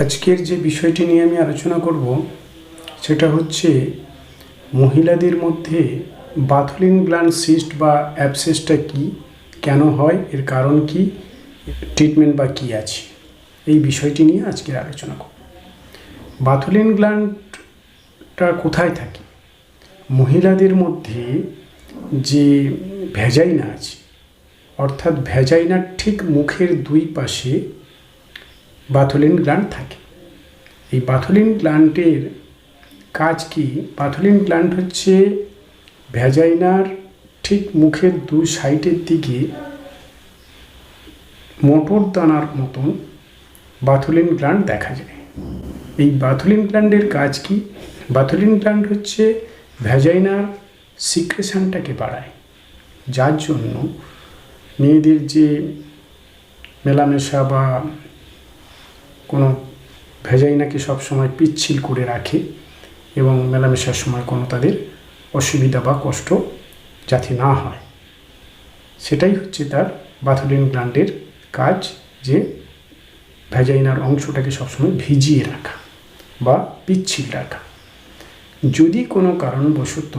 আজকের যে বিষয়টি নিয়ে আমি আলোচনা করব, সেটা হচ্ছে মহিলাদের মধ্যে বাথলিন গ্ল্যান্ড সিস্ট বা অ্যাবসেসটা কি, কেন হয়, এর কারণ কি, ট্রিটমেন্ট বা কি আছে, এই বিষয়টি নিয়ে আজকের আলোচনা করব। বাথলিন গ্ল্যান্ডটা কোথায় থাকে? মহিলাদের মধ্যে যে ভেজাইনা আছে, অর্থাৎ ভেজাইনার ঠিক মুখের দুই পাশে বাথলিন গ্ল্যান্ড থাকে। এই বাথলিন গ্ল্যান্ডের কাজ কি? বাথলিন গ্ল্যান্ড হচ্ছে ভ্যাজাইনার ঠিক মুখের দু সাইডের দিকে মোটর দানার মতন বাথলিন গ্ল্যান্ড দেখা যায়। এই বাথুলিন গ্ল্যান্ডের কাজ কি? বাথুলিন গ্ল্যান্ড হচ্ছে ভ্যাজাইনার সিক্রেশনটাকে বাড়ায়, যার জন্য মেয়েদের যে মেলামেশা বা কোনো ভেজাইনাকে সবসময় পিচ্ছিল করে রাখে এবং মেলামেশার সময় কোনো তাদের অসুবিধা বা কষ্ট যাতে না হয়। সেটাই হচ্ছে তার বাথলিন গ্ল্যান্ডের কাজ, যে ভেজাইনার অংশটাকে সবসময় ভিজিয়ে রাখা বা পিচ্ছিল রাখা। যদি কোনো কারণবশত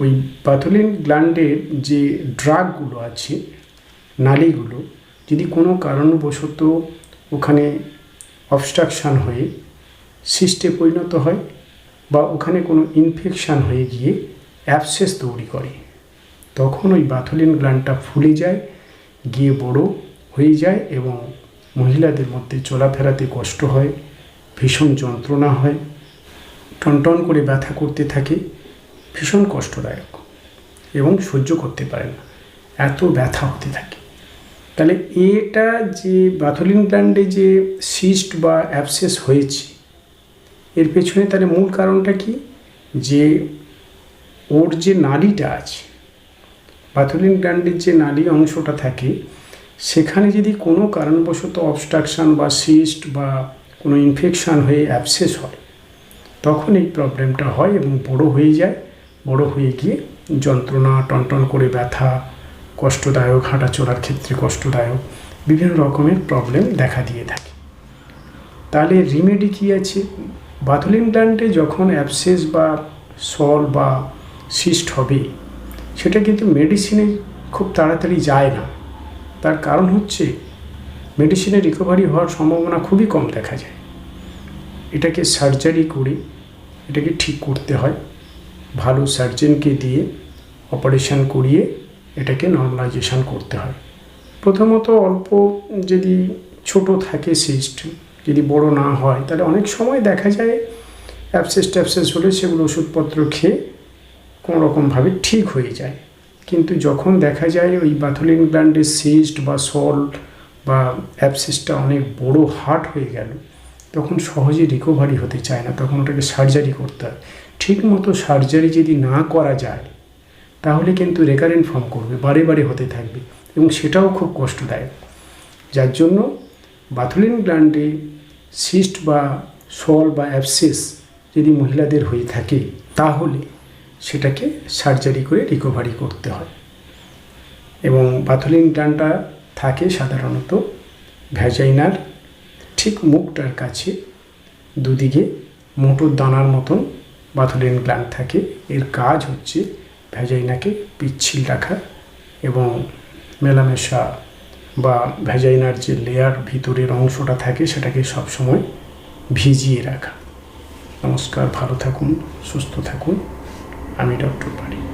ওই বাথলিন গ্ল্যান্ডের যে ড্রাগগুলো আছে, নালীগুলো, যদি কোনো কারণবশত ওখানে অবস্ট্রাকশান হয়ে সিস্টে পরিণত হয় বা ওখানে কোনো ইনফেকশান হয়ে গিয়ে অ্যাবসেস তৈরি করে। তখন ওই বাথলিন গ্ল্যান্ডটা ফুলে যায়, গিয়ে বড় হয়ে যায় এবং মহিলাদের মধ্যে চলাফেরাতে কষ্ট হয়, ভীষণ যন্ত্রণা হয়, টনটন করে ব্যথা করতে থাকে, ভীষণ কষ্টদায়ক এবং সহ্য করতে পারে না। এত ব্যথা হতে থাকে। তাহলে এটা যে বাথলিন গ্ল্যান্ডে যে সিস্ট বা অ্যাবসেস হয়েছে, এর পেছনে তাহলে মূল কারণটা কি? যে ওর যে নালীটা আছে, বাথলিন গ্ল্যান্ডের যে নালী অংশটা থাকে, সেখানে যদি কোনো কারণবশত অবস্ট্রাকশান বা সিস্ট বা কোনো ইনফেকশান হয়ে অ্যাবসেস হয়, তখন এই প্রবলেমটা হয় এবং বড় হয়ে যায়। বড় হয়ে গিয়ে যন্ত্রণা, টনটন করে ব্যথা কষ্টদায়ক হাঁটা চলার ক্ষেত্রে কষ্টদায়ক, বিভিন্ন রকমের প্রবলেম দেখা দিয়ে থাকে। তাহলে রিমেডি কী আছে? বাথলিন গ্ল্যান্ডে যখন অ্যাবসেস বা সল বা সিস্ট হবে, সেটা কিন্তু মেডিসিনে খুব তাড়াতাড়ি যায় না। তার কারণ হচ্ছে মেডিসিনে রিকভারি হওয়ার সম্ভাবনা খুবই কম দেখা যায়। এটাকে সার্জারি করে, এটাকে ঠিক করতে হয়। ভালো সার্জেনকে দিয়ে অপারেশান করিয়ে এটাকে নর্মালাইজেশন করতে হয়। প্রথমত অল্প যদি ছোট থাকে সিস্ট যদি বড় না হয়, তাহলে অনেক সময় দেখা যায় অ্যাপসেস ট্যাপসেস হলে সেগুলো ওষুধপত্র খেয়ে কোনো রকমভাবে ঠিক হয়ে যায়। কিন্তু যখন দেখা যায় ওই বাথলিন গ্ল্যান্ডের সিস্ট বা সল বা অ্যাবসেসটা অনেক বড় হার্ট হয়ে গেল, তখন সহজে রিকভারি হতে চায় না, তখন ওটাকে সার্জারি করতে হয়। ঠিক মতো সার্জারি যদি না করা যায় তাহলে কিন্তু রেকারেন্ট ফর্ম করবে, বারে বারে হতে থাকবে এবং সেটাও খুব কষ্টদায়ক। যার জন্য বাথুলিন গ্ল্যান্ডে সিস্ট বা সল বা অ্যাবসেস যদি মহিলাদের হয়ে থাকে, তাহলে সেটাকে সার্জারি করে রিকভারি করতে হয়। এবং বাথুলিন গ্ল্যান্ডটা থাকে সাধারণত ভ্যাজাইনার ঠিক মুখটার কাছে দুদিকে মোটর দানার মতন বাথলিন গ্ল্যান্ড থাকে। এর কাজ হচ্ছে ভ্যাজাইনাকে পিচ্ছিল রাখা এবং মেলামেশা বা ভ্যাজাইনার যে লেয়ার ভিতরের অংশটা থাকে সেটাকে সবসময় ভিজিয়ে রাখা। নমস্কার, ভালো থাকুন, সুস্থ থাকুন। আমি ডক্টর পারিক।